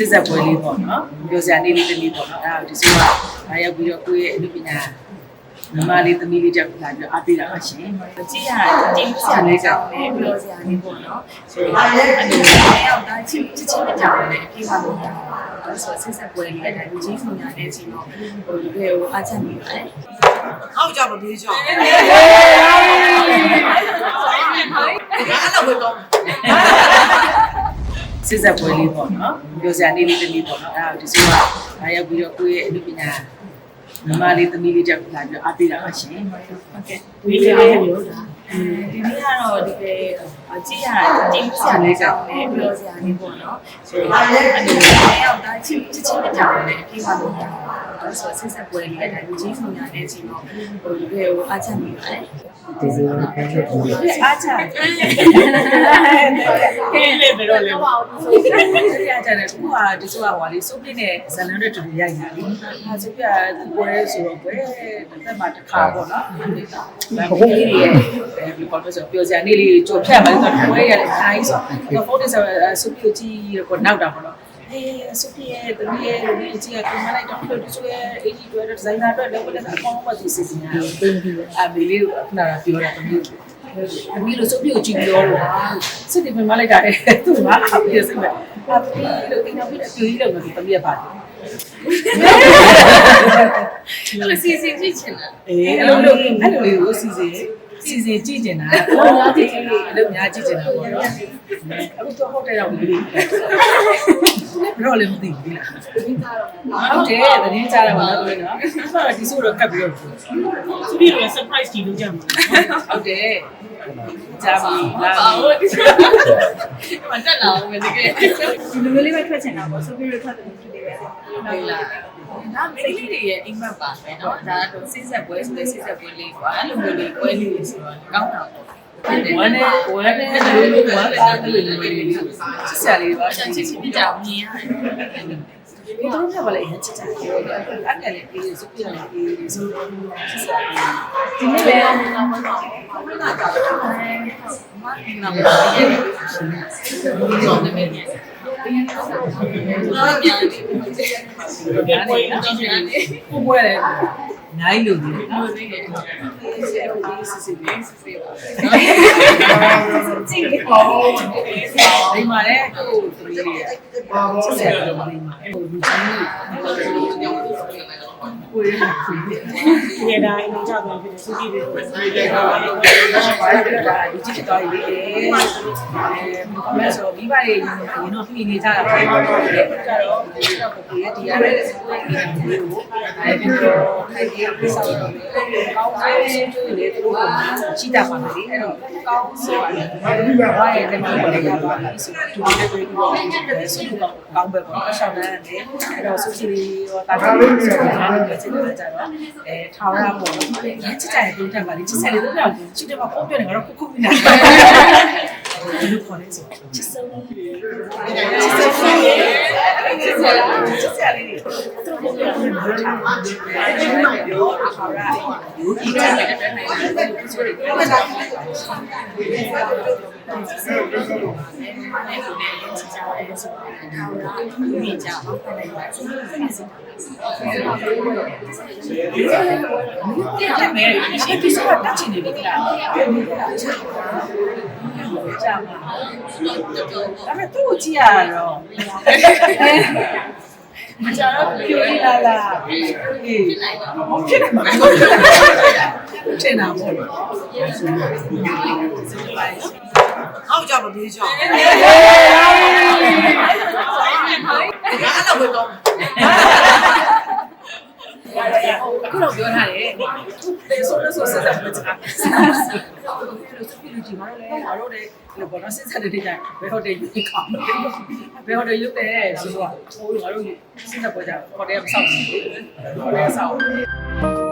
စစ်ဆက်ပွဲလေးပေါ့နော်ပြောစရာနေလေးတစ်လေးပေါ့နော်အဲ့ဒါကိုဒီစုကလာရောက်ပြီးတော့ကိုယ့်ရဲ့အမှုပညာမမလေးသမီးလေးကြောင့်လာပြီးတော့အားပေးတာပါရှင်ကြည့်ရကြည့်ဆရာလေးကြောင့်လည်းပြောစရာလေးပေါ့နော်ဆိုတော့အဲ့ဒီလေးရောက်တာချစ်ချစ်ချစ်ကြောင်လည်းအပြည့်ပါလို့ရတယ်ဒါဆိုဆက်ဆက်ပွဲလေးအဲ့ဒါကြီးစုညာတဲ့ချိန်တော့ဟိုဒီကိုအားချက်နေပါတယ်အောက်ကြမပြေးကြအောင်အဲ့လိုပဲတော့ စစ်ဆက်ပွဲလေးပေါ့နော်ပြောစရာနေလေးတစ်လေးပေါ့နော်အဲ့ဒါကိုဒီစုကလာရောက်ပြီးတော့ကိုယ့်ရဲ့အမှုပညာမမလေးသမီးလေးကြောင့်လာပြီးတော့အားပေးတာပါရှင်ဟုတ်ကဲ့ဒီလေးလေးပြောတာအဲဒီနေ့ကတော့ဒီပဲကြည့်ရကြည့်ဆရာလေးကြောင့်လည်းပြောစရာလေးပေါ့နော်ဆိုတော့အဲ့ဒီလေးရောက်တာချစ်ချစ်ချစ်ကြောင်လည်းအပြည့်ပါလို့ရတယ်ဒါဆိုဆက်ဆက်ပွဲလေးအဲ့ဒါကြီးစုညာတဲ့ချိန်တော့ဟိုဒီကိုအားချက်နေပါတယ် အားချာကဲလေဘယ်တော့လဲဆိုရကြတယ်ခုကဒီဆိုကဟိုလေးစုပ်ပြင်းနဲ့ဇလန်တွေတူတူရိုက်နေတာလေဟာစုပ်ပြပွဲဆိုတော့ပွဲတစ်သက်မှာတစ်ခါပေါ့နော်ဒါပေမဲ့လေးတွေရဲ့ဒီပေါ်တော့ဆိုပြောစရာနေလေးကြော်ဖြတ်ပါလို့တော့ပွဲရတဲ့အားကြီးဆိုတော့ဖုန်းနဲ့ဆိုစုပ်ပြကြည့်တော့နောက်တာပေါ့နော် အေးစုပ်ပြရဲ့တမီးရဲ့လူကြီးကြီးကကမလိုက်တော့လို့ဒီဆိုရဲ့ AG တွေဒီဇိုင်နာတွေလည်းဘယ်လိုအကောင်းမှသူစီစဉ်နေတာအမေလေးကခဏပြောတာတမီးအမီလို့စုပ်ပြကိုကြည့်ပြောလို့စစ်တယ်မလိုက်တာလေသူကအားပြစစ်မဲ့အပီလို့အိမ်တော်ပြအပြူကြီးလို့တမီးရပါတယ်အဲ့စီစဉ်ကြည့်ချင်တာအေးအဲ့လိုလိုအဲ့လိုလေးကိုစီစဉ်စီစဉ်ကြည့်နေတာအလုပ်များကြည့်ချင်တာအလုပ်များကြည့်ချင်တာပေါ့နော်အခုတော့ဟုတ်တယ်တော့ဒီလေး ဘယ်တော့လဲမသိဘူးလားဟုတ်တယ်သတင်းကြားတယ်ပါတော့နော်ဒီဆိုတော့ကပ်ပြီးတော့ သူပြီးတော့ surprise ကြည့်လို့ကြမှာ ဟုတ်တယ်ကြားပြီလာ ပါဟုတ်ဒီမှာတက်လာအောင်မယ်တကယ် ဒီလိုမျိုးလေးပဲထွက်ချင်တာပေါ့ဆိုပြီးတော့ထွက်တယ်ဒီလေးပဲ ဟုတ်လားဒါမိလေးတွေရဲ့အိမ်မက်ပါပဲเนาะဒါတော့စိစက်ပွဲဆိုတဲ့စိစက်ပွဲလေးကွာအဲ့လိုမျိုးလေးပွဲလေးတွေဆိုတော့ကောင်းတာပေါ့ ဝမ်းနဲ့ဝမ်းနဲ့ဒီလိုမျိုးဝမ်းသားတယ်လို့လေးဆက်ဆက်လေးပါချစ်ချစ်ချစ်ကြောင်မြင်ရတယ်ဒီတော့ကလည်းချစ်ချစ်ပြောတယ်အဲ့ကလည်းပြေးစုပြတယ်ပြေးဆိုဆက်ဆက်ဒီနေ့လည်းမနာမနာဆောင်းနေမယ်ဒီတော့ပြန်ပြီးဒါနဲ့ ကိုပွဲတယ်နိုင်လို့ဒီနော်ဒီနေ့စစ်စစ်လေးစစ်စစ်ပါကြည့်လို့ပေါ့ဒီမှာလည်းကိုသမီးလေးစစ်စစ်တော့ဒီမှာဟိုလူကြီး ကိုရမှာခွေးတယ်ဒီတိုင်းအင်းကြတော့ဖြစ်သူပြီးတယ်ဒီကြည့်တော့ရေးတယ်အဲဘယ်ဆိုမိဘတွေရင်တော့ပြည်နေကြတာပဲကြတော့ဒီတော့ကိုရဒီရတဲ့ကိုယ်ကိုအဲဒီတော့ခိုင်ပြီးဆောက်တော့ကောင်းတယ်ကျွေးလေသူတို့ကချီတာပါလေအဲ့တော့ကောင်းဆိုရတယ်ဘာရဲ့တမန်တွေရပါလားဆိုတော့သူတွေတွေတော့ဆုတော့ကောင်းပဲပေါ့အရှောင်းတန်းတယ်အဲ့တော့ဆုချီရောတာတာလေးဆိုတော့အားလုံးပဲချစ်တယ်ကြတော့အဲထောင်ရပေါ့ရချစ်ကြတဲ့တုန်းကပါလေချစ်ဆက်လေတော့ချစ်တယ်မှာပုံပြတယ်ကတော့ခုခုမိနေတာဒီလိုခေါ်နေဆိုချစ်ဆုံးချစ်ဆုံးချစ် ဆုံးချစ်ဆက်လေးတွေသူတို့ပုံပြတယ်မှာထားပါအဲဒီမှာပြောထောင်ရယူဒီကနေ့တဲ့နိုင်တယ်ဆိုတော့ဒီကြောင်ဟုတ်တယ်ပါစိတ်စိတ်စိတ်တဲ့မဲရှိပြီးဆိုတော့တ က်ချင်နေပြီလားကြာမှာဒါပေမဲ့သူ့ကိုကြည့်ရတော့မကြတော့ပြိုလာလာအေးဖြစ်နေမှာဖြစ်နေတာပေါ့အောက်ကြမပြေးကြအောင်အဲ့လိုပဲတော့ခုတော့ပြောထားတယ်လေဆိုလို့ဆိုဆက်ဆက်မ ချာလို့စပီလူကြီးမလို့လေငါတို့လည်းဒီဘောနော်ဆက်ဆက်တဲ့ကြဘယ်ဟိုတယ်ယူကောင်းဘယ်ဟိုတယ်ယူတယ်ဆိုတော့ဟိုငါတို့ဆက်ဆက်ပေါ်ကြခေါ်တယ်မဆောက်ဘူးခေါ်တယ်ဆောက်